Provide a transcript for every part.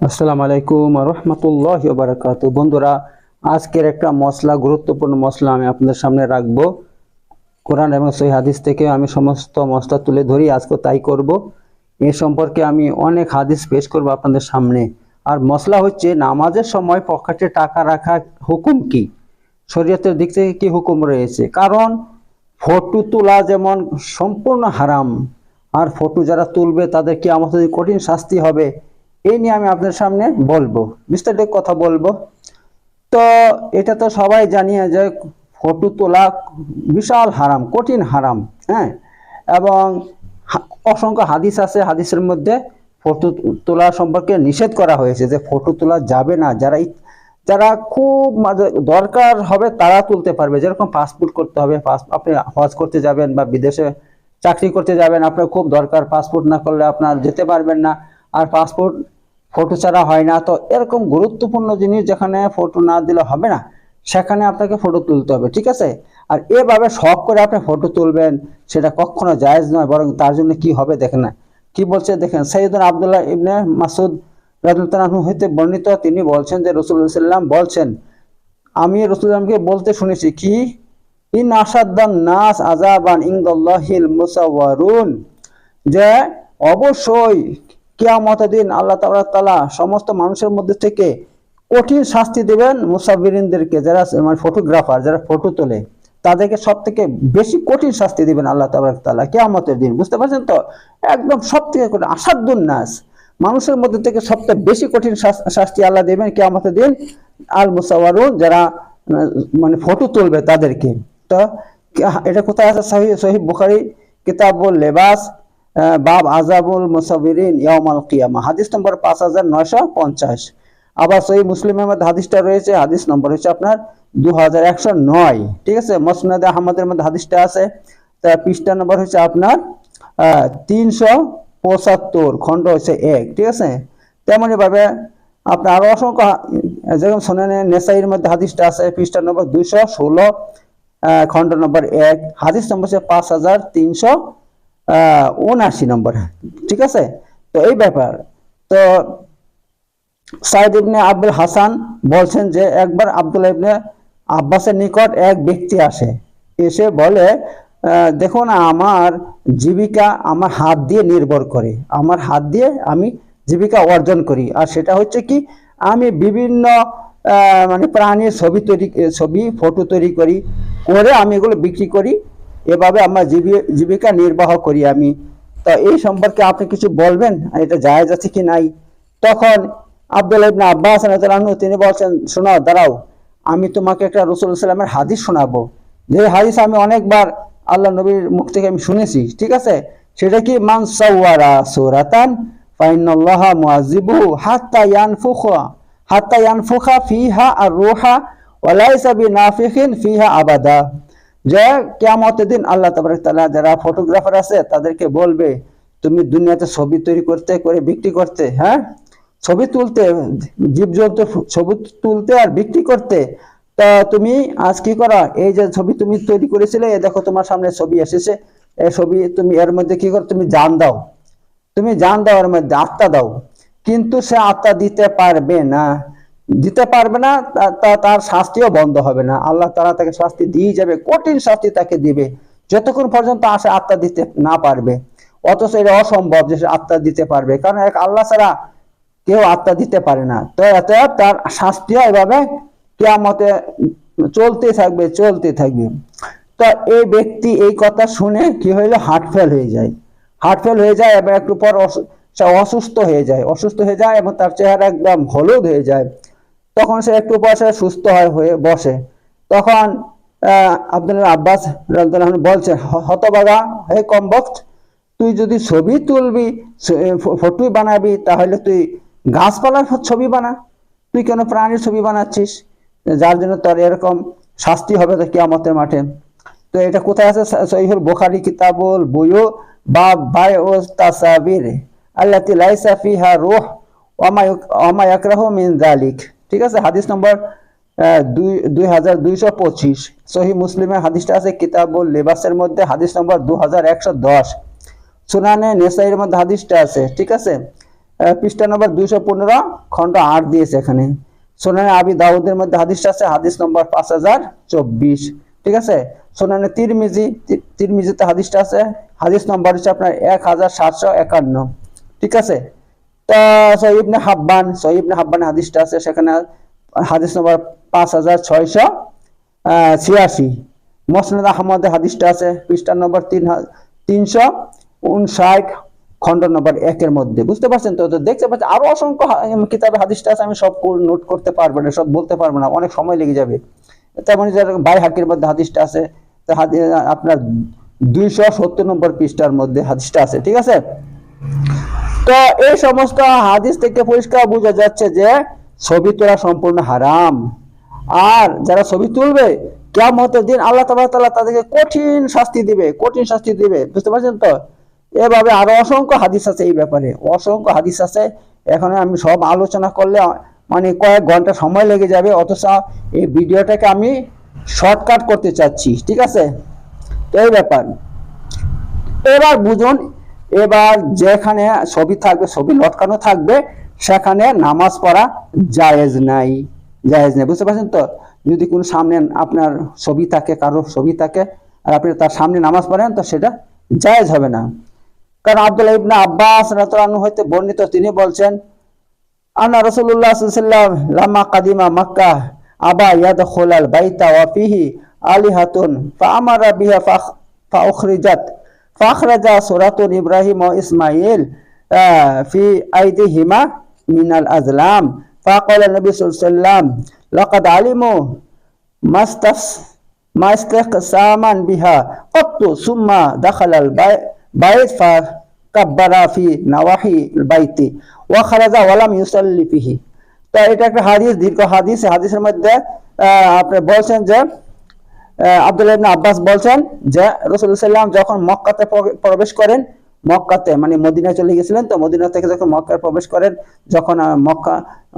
আসসালামু আলাইকুম রহমতুল্লাহ বারাকাত বন্ধুরা, আজকের একটা মশলা গুরুত্বপূর্ণ মশলা আমি আপনাদের সামনে রাখব। কোরআন এবং সহি হাদিস থেকে আমি সমস্ত মশলা তুলে ধরি আজকে তাই করব। এ সম্পর্কে আমি অনেক হাদিস পেশ করব আপনাদের সামনে। আর মশলা হচ্ছে, নামাজের সময় পকেটে টাকা রাখা হুকুম কি? শরীয়তের দিক থেকে কি হুকুম রয়েছে? কারণ, ফটো তোলা যেমন সম্পূর্ণ হারাম, আর ফটো যারা তুলবে তাদের কি আমাদের কঠিন শাস্তি হবে। এই নিয়ে আমি আপনাদের সামনে বলব। বিস্তারিত কথা বলব। তো এটা তো সবাই জানিয়ে যে ফটো তোলা বিশাল হারাম, কঠিন হারাম হ্যাঁ? এবং অসংখ্য হাদিস আছে, হাদিসের মধ্যে ফটো তোলা সম্পর্কে নিষেধ করা হয়েছে যে ফটো তোলা যাবে না। যারা যারা খুব দরকার হবে তারা তুলতে পারবে। যেরকম পাসপোর্ট করতে হবে আপনি হজ করতে যাবেন বা বিদেশে চাকরি করতে যাবেন, আপনার খুব দরকার। পাসপোর্ট না করলে আপনার যেতে পারবেন না। আর পাসপোর্ট ফটো ছাড়া হয় না। তো এরকম গুরুত্বপূর্ণ জিনিস যেখানে ফটো না দিলে হবে না, সেখানে আপনাকে ফটো তুলতে হবে, ঠিক আছে? আর এভাবে শখ করে আপনি ফটো তুলবেন, সেটা কখনো জায়েজ নয়, বরং তার জন্য কি হবে দেখেন না। কি বলছে দেখেন, সৈয়দুল আবদুল্লাহ ইবনে মাসুদ রাজু হইতে বর্ণিত, তিনি বলছেন যে রসুল্লাহ সাল্লাম বলছেন, আমি রসুল্লামকে বলতে শুনেছি কি? ইন আসাদ্দান নাস আজাবান ইংদাল্লাহিল মুসাওয়ারুন। যে অবশ্যই কিয়ামতের দিন আল্লাহ তাআলা তাআলা সমস্ত মানুষের মধ্যে থেকে কঠিন শাস্তি দেবেন মুসাফিরিনদেরকে, যারা মানে ফটোগ্রাফার যারা ফটো তোলে, তাদেরকে সব থেকে বেশি কঠিন শাস্তি দিবেন আল্লাহ তাআলা কিয়ামতের দিন। বুঝতে পারছেন তো? একদম সব থেকে কঠিন আসাদ্দুন নাস। মানুষের মধ্যে থেকে সবচেয়ে বেশি কঠিন শাস- শাস্তি আল্লাহ দেবেন কিয়ামতের দিন আল মুসাওয়ারুন যারা মানে ফটো তুলবে তাদেরকে। তো, এটা কোথায় আছে? সহি সহি, বুখারি, কিতাবুল লেবাস বাব আজাবুল মুসাবিরিন ইয়ামাল কিয়ামা। হাদিস নম্বর পাঁচ হাজার নয়শো পঞ্চাশ। আবার সহি মুসলিমের মধ্যে হাদিসটা রয়েছে, হাদিস নম্বর হচ্ছে আপনার দু হাজার একশো নয়। ঠিক আছে? মসনাদে আহমদের মধ্যে হাদিসটা আছে। তার পৃষ্ঠা নম্বর হচ্ছে আপনার তিনশো পঁচাত্তর, খণ্ড হচ্ছে এক। ঠিক আছে? তেমনি ভাবে আপনার আরও অসংখ্য যেরকম শোনেন নেসাইয়ের মধ্যে হাদিসটা আছে, পৃষ্ঠা নম্বর দুইশো ষোলো খণ্ড নম্বর এক। হাদিস নম্বর হচ্ছে পাঁচ হাজার তিনশো উনআশি নম্বর ঠিক আছে? তো এই ব্যাপার। তো সাইদ ইবনে আব্দুল হাসান বলছেন যে একবার আব্দুল ইবনে আব্বাসের নিকট এক ব্যক্তি আসে, এসে বলে দেখুন, আমার জীবিকা আমার হাত দিয়ে নির্ভর করে। আমার হাত দিয়ে আমি জীবিকা অর্জন করি। আর সেটা হচ্ছে কি, আমি বিভিন্ন মানে প্রাণীর ছবি তৈরি, ছবি ফটো তৈরি করি, করে আমি এগুলো বিক্রি করি। এভাবে আমার জীবি- জীবিকা নির্বাহ করি আমি। তা এই সম্পর্কে আপনি কিছু বলবেন? এটা জায়েজ আছে কি নাই? তখন আব্দুল ইবনে আব্বাস তিনি বলছেন, শোনো, দাঁড়াও, আমি তোমাকে একটা রসুল সাল্লামের হাদিস শোনাবো। যে হাদিস আমি অনেকবার আল্লাহ নবীর মুখ থেকে আমি শুনেছি, ঠিক আছে? সেটা কি? মান সাওয়ারা সুরাতান ফাইনাল্লাহা মুআযিবুহু হাত্তা ইয়ানফুখা হাত্তা ইয়ানফুখা ফিহা আর রুহা ওয়ালাইসা বিনাফিখিন ফিহা আবাদা। যে কিয়ামতের দিন আল্লাহ তাআলা যারা ফটোগ্রাফার আছে, তাদেরকে বলবে, তুমি দুনিয়াতে ছবি তৈরি করতে, করে বিক্রি করতে হ্যাঁ? ছবি তুলতে, জীবজন্তু ছবি তুলতে আর বিক্রি করতে, তা তুমি আজ কি করা? এই যে ছবি তুমি তৈরি করেছিলে এ দেখো তোমার সামনে ছবি এসেছে। এই ছবি তুমি এর মধ্যে কি করো? তুমি জান দাও। তুমি জান দাও এর মধ্যে আত্মা দাও। কিন্তু সে আত্মা দিতে পারবে না। দিতে পারবে না তার শাস্তিও বন্ধ হবে না। আল্লাহ তারা তাকে শাস্তি দিয়ে যাবে, কঠিন শাস্তি তাকে দিবে। যতক্ষণ পর্যন্ত আসে আত্মা দিতে না পারবে, অথচ এটা অসম্ভব যে আত্মা দিতে পারবে। কারণ এক আল্লাহ ছাড়া কেউ আত্মা দিতে পারে না। তো অতএব তার শাস্তিও এভাবে কেয়ামতে চলতে থাকবে চলতে থাকবে। তো এই ব্যক্তি এই কথা শুনে কি হইল? হার্ট ফেল হয়ে যায়। হার্ট ফেল হয়ে যায় এবং একটু পর অসু- অসুস্থ হয়ে যায়। অসুস্থ হয়ে যায় এবং তার চেহারা একদম হলুদ হয়ে যায়। তখন সে একটু পর সে সুস্থ হয় বসে। তখন আব্দুল আব্বাস আনহু বলছেন "হ- কমবক্ত তুই যদি ছবি তুলবি ফটো বানাবি, তাহলে তুই গাছপালার ছবি বানা। তুই কেন প্রাণীর ছবি বানাচ্ছিস? যার জন্য তোর এরকম শাস্তি হবে তো কিয়ামতের মাঠে। তো এটা কোথায় আছে? সহিহুল বুখারী, কিতাবুল বুয়ু বা বাই ও তাসাবির, আল্লাতি লাইসা ফিহা রূহ ওমা ওমা ইয়াকরাহু মিন যালিক। ঠিক আছে? হাদিস নম্বর দুই হাজার দুইশো পঁচিশ। সহি মুসলিমের হাদিসটা আছে, কিতাবুল লেবাসের মধ্যে হাদিস নম্বর দু হাজার একশো দশ। সুনানে নেসাইয়ের মধ্যে হাদিসটা আছে, ঠিক আছে? পৃষ্ঠা নম্বর দুইশো পনেরো, খণ্ড আট দিয়েছে এখানে। সোনানে আবি দাউদের মধ্যে হাদিসটা আছে, হাদিস নম্বর পাঁচ হাজার চব্বিশ। ঠিক আছে? সোনানে তিরমিজি তিরমিজিতে হাদিসটা আছে, হাদিস নম্বর হচ্ছে আপনার এক হাজার সাতশো একান্ন। ঠিক আছে? সহিবনে হাব্বান সহিবনে হাব্বান হাদিসটা আছে, সেখানে হাদিস নম্বর পাঁচ হাজার ছয়শো ছিয়াশি। মসনদ আহমদের হাদিসটা আছে, পৃষ্ঠা নম্বর তিন তিনশো উনষাট, খণ্ড নম্বর একের মধ্যে। বুঝতে পারছেন তো? দেখতে পাচ্ছেন, আরও অসংখ্য কিতাবে হাদিসটা আছে, আমি সব নোট করতে পারব না, সব বলতে পারব না, অনেক সময় লেগে যাবে। তেমনি বাই হাকির মধ্যে হাদিসটা আছে আপনার দুইশো সত্তর নম্বর পৃষ্ঠার মধ্যে হাদিসটা আছে, ঠিক আছে? তো এই সমস্ত হাদিস থেকে পরিষ্কার বোঝা যাচ্ছে যে ছবি তোলা সম্পূর্ণ হারাম। আর যারা ছবি তুলবে কেমতের দিন আল্লাহ তালা তালা তাদেরকে কঠিন শাস্তি দিবে, কঠিন শাস্তি দিবে। বুঝতে পারছেন তো? এভাবে আরও অসংখ্য হাদিস আছে এই ব্যাপারে। অসংখ্য হাদিস আছে। এখন আমি সব আলোচনা করলে মানে কয়েক ঘণ্টা সময় লেগে যাবে, অথচ এই ভিডিওটাকে আমি শর্টকাট করতে চাচ্ছি। ঠিক আছে? তো এই ব্যাপার। এবার বুঝুন এবার যেখানে ছবি থাকবে, ছবি লটকানো থাকবে, সেখানে নামাজ পড়া জায়েজ নাই। জায়েজ নাই, বুঝতে পারছেন তো? যদি কোনো সামনে আপনার ছবি থাকে কারও ছবি থাকে, আর আপনি তার সামনে নামাজ পড়েন, তো সেটা জায়েজ হবে না। কারণ আব্দুল্লাহ ইবনা আব্বাস রাতরানু হইতে বর্ণিত, তিনি বলছেন আনা রসুল্লাহ সাল্লাম লামা কাদিমা মক্কা আবা ইয়াদ খোলাল বাইতা ওয়া ফিহি আলিহাতুন ফা আমারা বিহা ফা فأخرج سورة إبراهيم وإسماعيل آه، في أيديهما من الأزلام فقال النبي صلى الله عليه وسلم لقد علموا ما استفس ما استقساما بها قط ثم دخل البيت فكبر في نواحي البيت وخرج ولم يصلي فيه তো এটা একটা হাদিস দীর্ঘ হাদিস এই হাদিসের মধ্যে আহ, আপনি বলছেন যে আহ, আব্দুল্লাহ আব্বাস বলছেন যে রসুল সাল্লাম যখন মক্কাতে প্রবেশ করেন, মক্কাতে মানে মদিনায় চলে গেছিলেন তো মদিনা থেকে যখন মক্কায় প্রবেশ করেন, যখন মক্কা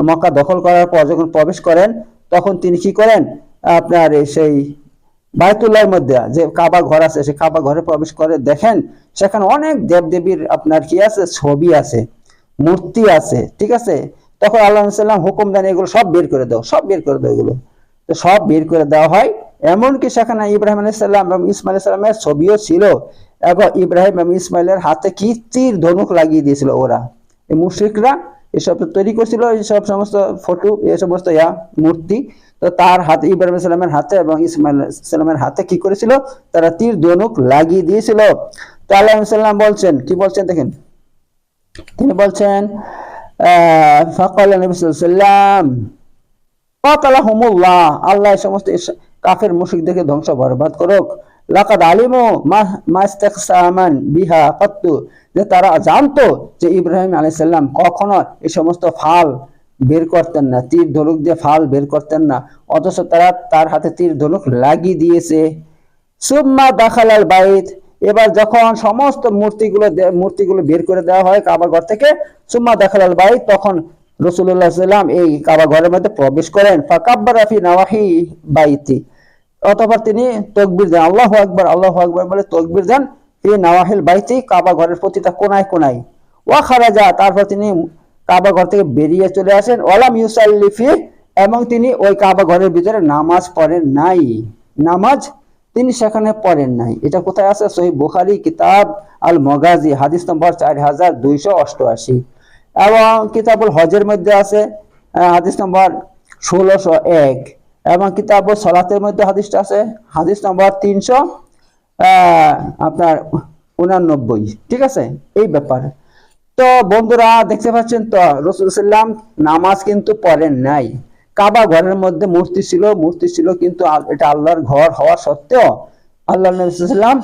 মক্কা দখল করার পর যখন প্রবেশ করেন, তখন তিনি কি করেন? আপনার সেই বায়তুল্লাহর মধ্যে যে কাবা ঘর আছে, সেই কাবা ঘরে প্রবেশ করে দেখেন, সেখানে অনেক দেবদেবীর আপনার কি আছে? ছবি আছে, মূর্তি আছে, ঠিক আছে? তখন আল্লাহ সাল্লাম হুকুম দেন, এগুলো সব বের করে দাও, সব বের করে দাও, এগুলো। তো সব বের করে দেওয়া হয় এমনকি সেখানে ইব্রাহিম আলাইসাল্লাম এবং ইসমাইল সাল্লামের ছবিও ছিল। এবং ইব্রাহিম এবং ইসমাইলের হাতে কি তীর ধনুক লাগিয়ে দিয়েছিল ওরা? এই মুশ্রিকরা এসব তৈরি করছিল এইসব সমস্ত ফটো এই সমস্ত ইয়া মূর্তি। তো তার হাতে ইব্রাহিম সাল্লামের হাতে এবং ইসমাইল সাল্লামের হাতে কি করেছিল? তারা তীর ধনুক লাগিয়ে দিয়েছিল। তো আল্লাহ সাল্লাম বলছেন কি বলছেন দেখেন? তিনি বলছেন আহ, ফাকাল নবী সাল্লাল্লাহু আলাইহি ওয়াসাল্লাম কাতালাহুমুল্লাহ আল্লাহ সমস্ত কাফের মুশরিকদেরকে ধ্বংস বরবাদ করুক। লাকাদ আলিমু মাস্তাকসামান বিহা কাত্তু যে তারা জানতো যে ইব্রাহিম আলাইহিস সালাম কখনো এই সমস্ত ফাল বের করতেন না, তীর ধনুক দিয়ে ফাল বের করতেন না, অথচ তারা তার হাতে তীর ধনুক লাগিয়ে দিয়েছে। সুম্মা দাখালাল বাইত। এবার যখন সমস্ত মূর্তিগুলো মূর্তিগুলো বের করে দেওয়া হয় কাবা ঘর থেকে, সুম্মা দাখালাল বাইত তখন রসুল্লাহ সাল্লাম এই কাবা ঘরের মধ্যে প্রবেশ করেন। ফাকাব্বার রাফি নাওয়াহি বাইতি। অতঃপর তিনি তকবির দেন। আল্লাহ আকবার আল্লাহ আকবার বলে তকবির দেন। তিনি নাওয়াহিল বাইতি কাবা ঘরের প্রতিটা কোনায় কোনায়। ওয়া খারাজা, তারপর তিনি কাবা ঘর থেকে বেরিয়ে চলে আসেন। ওয়ালাম ইউসাল্লি ফি, এবং তিনি ওই কাবা ঘরের ভিতরে নামাজ পড়েন নাই। নামাজ তিনি সেখানে পড়েন নাই। এটা কোথায় আছে? সহি বুখারি, কিতাব আল মগাজি হাদিস নম্বর চার হাজার দুইশো অষ্টআশি। এবং কিতাবুল হজের মধ্যে আছে হাদিস নম্বর ষোলোশো এক। এবং কিতাবুল সলাতের মধ্যে হাদিসটা আছে। হাদিস নম্বর তিনশো আপনার উনানব্বই। ঠিক আছে? এই ব্যাপার। তো বন্ধুরা, দেখতে পাচ্ছেন তো, রসুল সাল্লাম নামাজ কিন্তু পড়েন নাই। কাবা ঘরের মধ্যে মূর্তি ছিল মূর্তি ছিল কিন্তু এটা আল্লাহর ঘর হওয়া সত্ত্বেও আল্লাহ নবী সাল্লাম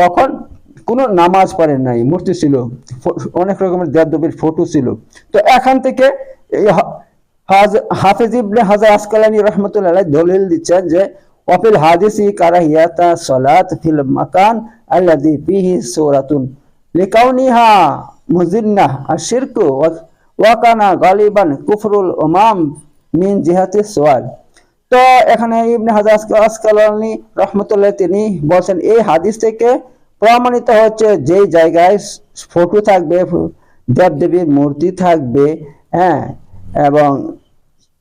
তখন কোনো নামাজ পড়েন নাই, মূর্তি ছিল। অনেক রকমের দেবদেবীর ফটো ছিল। তো এখান থেকে এই হাফেজ ইবনে হাজার আসকালানি রহমতুল্লাহ দলিল দিচ্ছেন যে ওয়াফিল হাদিসি কারাহিয়াতা সলাত ফিল মাকান আল্লাযী ফিহি সূরাতুন লিকাউনিহা মুজিন্নাহ আশিরকু ওয়া কানা গালিবান কুফরুল উমাম মিন জিহাতি সোয়াল তো এখানে ইবনে হাজার আসকালানি রহমতুল্লাহ তিনি বলছেন, এই হাদিস থেকে প্রমাণিত হচ্ছে যেই জায়গায় ফটো থাকবে দেবদেবীর মূর্তি থাকবে হ্যাঁ এবং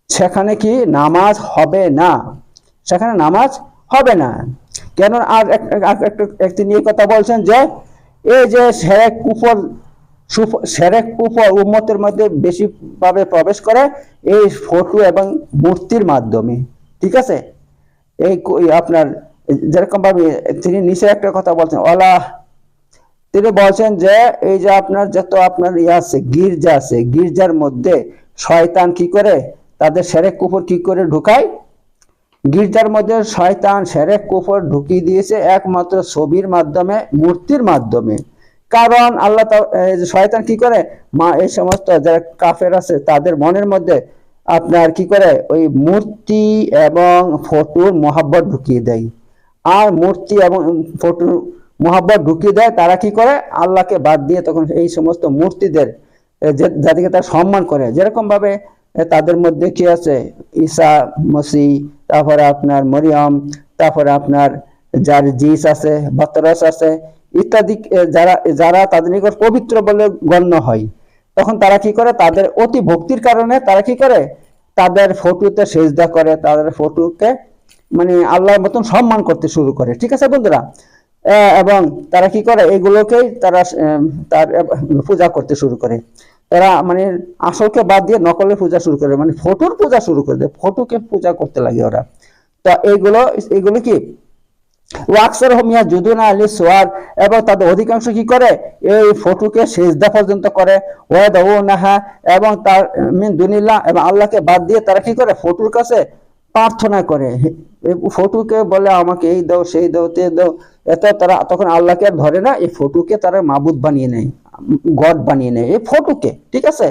সেখানে কি নামাজ হবে না? সেখানে নামাজ হবে না। কেন আর এক- এক- আর একটা নিয়ে কথা বলছেন যে এই যে সেরেক কুফর সেরেক কুফর উম্মতের মধ্যে বেশিভাবে প্রবেশ করে এই ফটো এবং মূর্তির মাধ্যমে। ঠিক আছে? এই আপনার যেরকম ভাবে তিনি নিচে একটা কথা বলছেন ওলা তিনি বলছেন যে, এই যে আপনার যত আপনার ইয়ে আছে, গির্জা আছে, গির্জার মধ্যে শয়তান কি করে? তাদের সেরেক কুফর কি করে ঢুকায়? গির্জার মধ্যে শয়তান সেরেক কুফর ঢুকিয়ে দিয়েছে একমাত্র ছবির মাধ্যমে, মূর্তির মাধ্যমে। কারণ আল্লাহ শয়তান কি করে? মা, এই সমস্ত যারা কাফের আছে, তাদের মনের মধ্যে আপনার কি করে? ওই মূর্তি এবং ফটোর মহাব্বত ঢুকিয়ে দেয়। আর মূর্তি এবং ফটোর মহাব্বত ঢুকিয়ে দেয়, তারা কি করে? আল্লাহকে বাদ দিয়ে তখন এই সমস্ত মূর্তিদের যাদেরকে তারা সম্মান করে। যেরকম ভাবে তাদের মধ্যে কি আছে? ঈসা মসি তারপরে আপনার মরিয়ম, তারপরে আপনার যার জিস আছে, বতরস আছে, ইত্যাদি যারা যারা তাদের নিকট পবিত্র বলে গণ্য হয়। তখন তারা কি করে? তাদের অতি ভক্তির কারণে তারা কি করে? তাদের ফটোতে সেজদা করে, তাদের ফটোকে মানে আল্লাহর মতন সম্মান করতে শুরু করে। ঠিক আছে বন্ধুরা? এবং তারা কি করে? এগুলোকেই তারা তার পূজা করতে শুরু করে। তারা মানে আসলকে বাদ দিয়ে নকলের পূজা শুরু করে মানে ফটোর পূজা শুরু করে দেয়, ফটোকে পূজা করতে লাগে ওরা। তো এইগুলো এগুলো কি? ওয়াক্সার হোমিয়া যুদুনা আলী সোয়ার, এবং তাদের অধিকাংশ কি করে? এই ফটোকে সেজদা পর্যন্ত করে। ওয়াদ ও নাহা এবং তার, মিন দুনিল্লাহ, এবং আল্লাহকে বাদ দিয়ে তারা কি করে? ফটোর কাছে প্রার্থনা করে। ফটোকে বলে, আমাকে এই দাও, সেই দাও, তে দাও। এত তারা, তখন আল্লাহকে আর ধরে না, এই ফটোকে তারা মাবুদ বানিয়ে নেয়। গড বানিয়ে নেয়, এই ফটোকে, ঠিক আছে?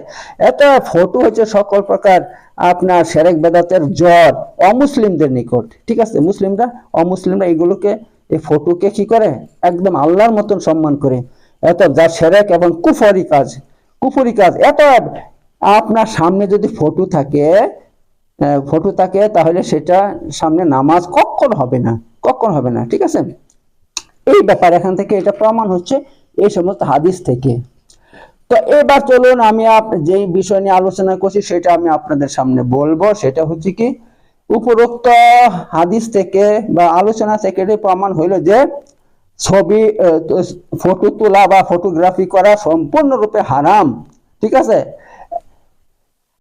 এত ফটো হচ্ছে সকল প্রকার আপনার সেরেক বেদাতের জ্বর অমুসলিমদের নিকট, ঠিক আছে? মুসলিমরা, অমুসলিমরা এগুলোকে, এই ফটোকে কি করে? একদম আল্লাহর মতন সম্মান করে। এত যা সেরেক এবং কুফরি কাজ কুফরি কাজ এত আপনার সামনে যদি ফটো থাকে ফটো থাকে, তাহলে সেটা সামনে নামাজ কখন হবে না? কখন হবে না, ঠিক আছে? এই ব্যাপার, এখান থেকে এটা প্রমাণ হচ্ছে এই সমস্ত হাদিস থেকে। তো এবার চলুন আমি যে বিষয় নিয়ে আলোচনা করছি সেটা আমি আপনাদের সামনে বলব। সেটা হচ্ছে কি, উপরোক্ত হাদিস থেকে বা আলোচনা থেকে প্রমাণ হইল যে ছবি ফটো তোলা বা ফটোগ্রাফি করা সম্পূর্ণরূপে হারাম। ঠিক আছে?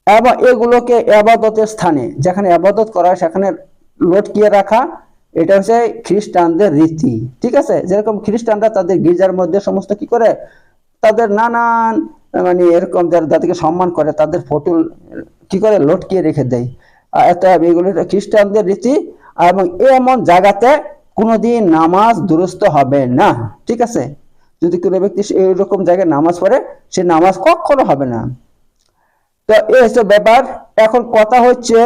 এবং এগুলোকে আবাদতের স্থানে, যেখানে আবাদত করা সেখানে লটকিয়ে রাখা এটা হচ্ছে খ্রিস্টানদের রীতি, ঠিক আছে? যেরকম খ্রিস্টানরা তাদের গির্জার মধ্যে সমস্ত কি করে? তাদের নানান মানে এরকম যারা যাদেরকে সম্মান করে, তাদের ফটো কি করে? লটকিয়ে রেখে দেয়। এত এগুলো খ্রিস্টানদের রীতি এবং এমন জায়গাতে কোনোদিন নামাজ দুরস্ত হবে না, ঠিক আছে? যদি কোনো ব্যক্তি এইরকম জায়গায় নামাজ পড়ে, সে নামাজ কখনো হবে না। তো এই হচ্ছে ব্যাপার। এখন কথা হচ্ছে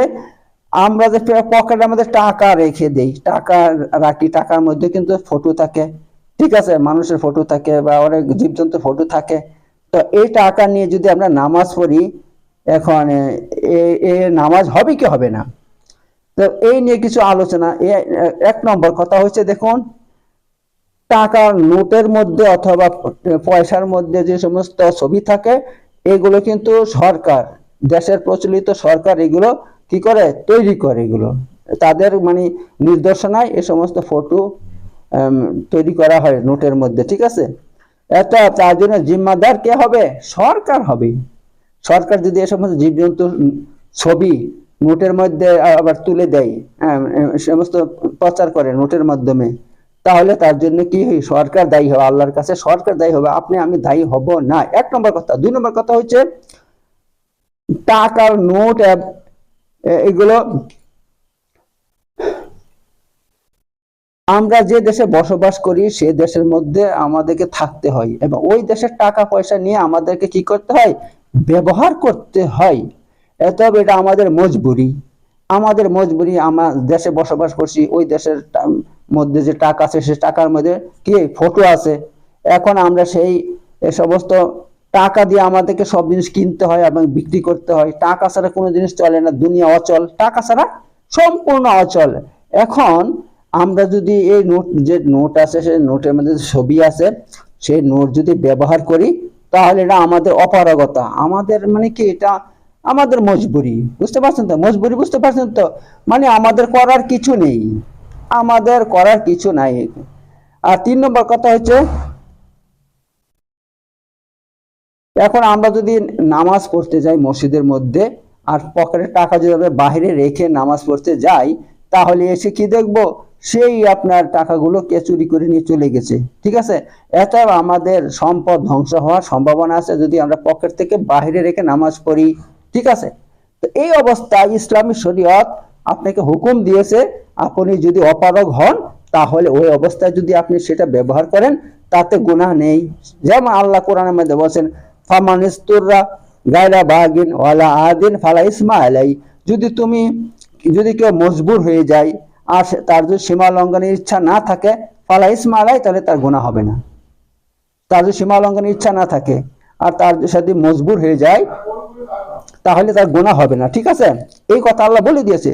আমরা যে পকেটে আমাদের টাকা রেখে দেই, টাকা রাখি, টাকার মধ্যে কিন্তু ফটো থাকে, ঠিক আছে? মানুষের ফটো থাকে বা অনেক জীবজন্তুর ফটো থাকে। তো এই টাকা নিয়ে যদি আমরা নামাজ পড়ি, এখন এ নামাজ হবে কি হবে না? তো এই নিয়ে কিছু আলোচনা। এক নম্বর কথা হচ্ছে দেখুন টাকার নোটের মধ্যে অথবা পয়সার মধ্যে যে সমস্ত ছবি থাকে, এগুলো কিন্তু সরকার, দেশের প্রচলিত সরকার এগুলো কি করে? তৈরি করে এগুলো। তাদের মানে নির্দেশনায় এই সমস্ত ফটো তৈরি করা হয় নোটের মধ্যে ঠিক আছে? এটা তার জন্য জিম্মাদার কে হবে? সরকার হবে। সরকার যদি এ সমস্ত জীবজন্তুর ছবি নোটের মধ্যে আবার তুলে দেয় হ্যাঁ, এ সমস্ত প্রচার করে নোটের মাধ্যমে তাহলে তার জন্য কি হয়? সরকার দায়ী হবে আল্লাহর কাছে সরকার দায়ী হবে আপনি আমি দায়ী হব না। এক নম্বর কথা। দুই নম্বর কথা হচ্ছে টাকার নোট এ- এগুলো আমরা যে দেশে বসবাস করি, সে দেশের মধ্যে আমাদেরকে থাকতে হয় এবং ওই দেশের টাকা পয়সা নিয়ে আমাদেরকে কি করতে হয়? ব্যবহার করতে হয়। এতএব এটা আমাদের মজবুরি। আমাদের মজবুরি, আমরা দেশে বসবাস করছি, ওই দেশের মধ্যে যে টাকা আছে, সে টাকার মধ্যে কি? ফটো আছে। এখন আমরা সেই সমস্ত টাকা দিয়ে আমাদেরকে সব জিনিস কিনতে হয় এবং বিক্রি করতে হয়। টাকা ছাড়া কোনো জিনিস চলে না, দুনিয়া অচল। টাকা ছাড়া সম্পূর্ণ অচল। এখন আমরা যদি এই নোট, যে নোট আছে, সেই নোটের মধ্যে ছবি আছে, সেই নোট যদি ব্যবহার করি, তাহলে এটা আমাদের অপারগতা। আমাদের মানে কি, এটা আমাদের মজবুরি। বুঝতে পারছেন তো? মজবুরি বুঝতে পারছেন তো? মানে আমাদের করার কিছু নেই। আমাদের করার কিছু নাই। আর তিন নম্বর কথা হচ্ছে এখন আমরা যদি নামাজ পড়তে যাই মসজিদের মধ্যে, আর পকেটে টাকা যদি আমরা বাইরে রেখে নামাজ পড়তে যাই, তাহলে এসে কি দেখব? সেই আপনার টাকাগুলো কে চুরি করে নিয়ে চলে গেছে। ঠিক আছে? এটা আমাদের সম্পদ ধ্বংস হওয়ার সম্ভাবনা আছে যদি আমরা পকেট থেকে বাইরে রেখে নামাজ পড়ি। ঠিক আছে? তো এই অবস্থায় ইসলামী শরীয়ত আপনাকে হুকুম দিয়েছে, আপনি যদি অপারগ হন, তাহলে ওই অবস্থায় যদি আপনি সেটা ব্যবহার করেন, তাতে গুনাহ নেই। যেমন আল্লাহ কোরআনের মধ্যে বলছেন ফামানিস্তুররা গায়রা বাগিন ওয়ালা আদিন ফালা ইসমা আলাই যদি তুমি, যদি কেউ মজবুর হয়ে যায়, আর তার যদি সীমা লঙ্ঘনের ইচ্ছা না থাকে, ফালা ইসমা আলাই তাহলে তার গুনাহ হবে না। তার যদি সীমা লঙ্ঘনের ইচ্ছা না থাকে, আর তার সাথে মজবুর হয়ে যায়, তাহলে তার গোনা হবে না। ঠিক আছে? এই কথা আল্লাহ বলে দিয়েছে।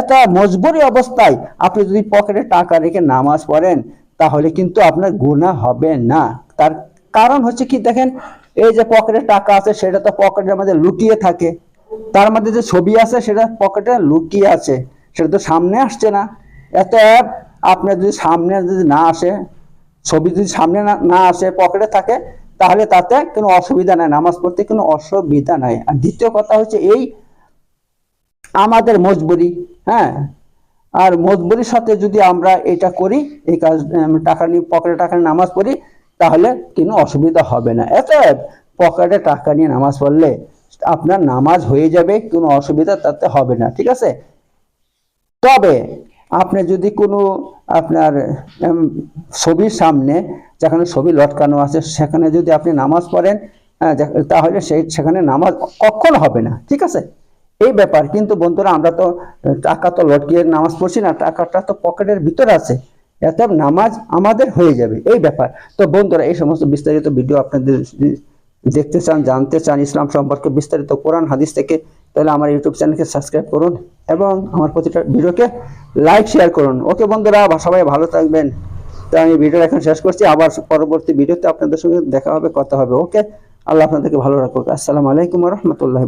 এত মজবুরি অবস্থায় আপনি যদি পকেটে টাকা রেখে নামাজ পড়েন, তাহলে কিন্তু আপনার গোনা হবে না। তার কারণ হচ্ছে কি দেখেন? এই যে পকেটে টাকা আছে, সেটা তো পকেটের মধ্যে লুকিয়ে থাকে। তার মধ্যে যে ছবি আছে, সেটা পকেটে লুকিয়ে আছে। সেটা তো সামনে আসছে না। এত আপনার যদি সামনে যদি না আসে, ছবি যদি সামনে না আসে পকেটে থাকে, তাহলে তাতে কোনো অসুবিধা নাই, নামাজ পড়তে কোনো অসুবিধা নাই। আর দ্বিতীয় কথা হচ্ছে এই আমাদের মজবুরি হ্যাঁ? আর মজবুরির সাথে যদি আমরা এটা করি, এই কাজ টাকা নিয়ে পকেটে টাকা নামাজ পড়ি তাহলে কোনো অসুবিধা হবে না। এত পকেটে টাকা নিয়ে নামাজ পড়লে আপনার নামাজ হয়ে যাবে, কোনো অসুবিধা তাতে হবে না, ঠিক আছে? তবে আপনি যদি কোনো আপনার ছবির সামনে যেখানে ছবি লটকানো আছে, সেখানে যদি আপনি নামাজ পড়েন তাহলে সেই, সেখানে নামাজ কখনো হবে না, ঠিক আছে? এই ব্যাপার। কিন্তু বন্ধুরা, আমরা তো টাকা তো লটকিয়ে নামাজ পড়ছি না, টাকাটা তো পকেটের ভিতরে আছে। এত নামাজ আমাদের হয়ে যাবে, এই ব্যাপার। তো বন্ধুরা, এই সমস্ত বিস্তারিত ভিডিও আপনাদের দেখতে চান, জানতে চান ইসলাম সম্পর্কে বিস্তারিত কোরআন, হাদিস থেকে, তাহলে আমার ইউটিউব চ্যানেলকে সাবস্ক্রাইব করুন এবং আমার প্রতিটা ভিডিওকে লাইক শেয়ার করুন। ওকে বন্ধুরা সবাই ভালো থাকবেন। তো আমি ভিডিও এখন শেষ করছি। আবার পরবর্তী ভিডিওতে আপনাদের সঙ্গে দেখা হবে, কথা হবে। ওকে? আল্লাহ আপনাদেরকে ভালো রাখুক। আসসালামু আলাইকুম রহমতুল্লাহ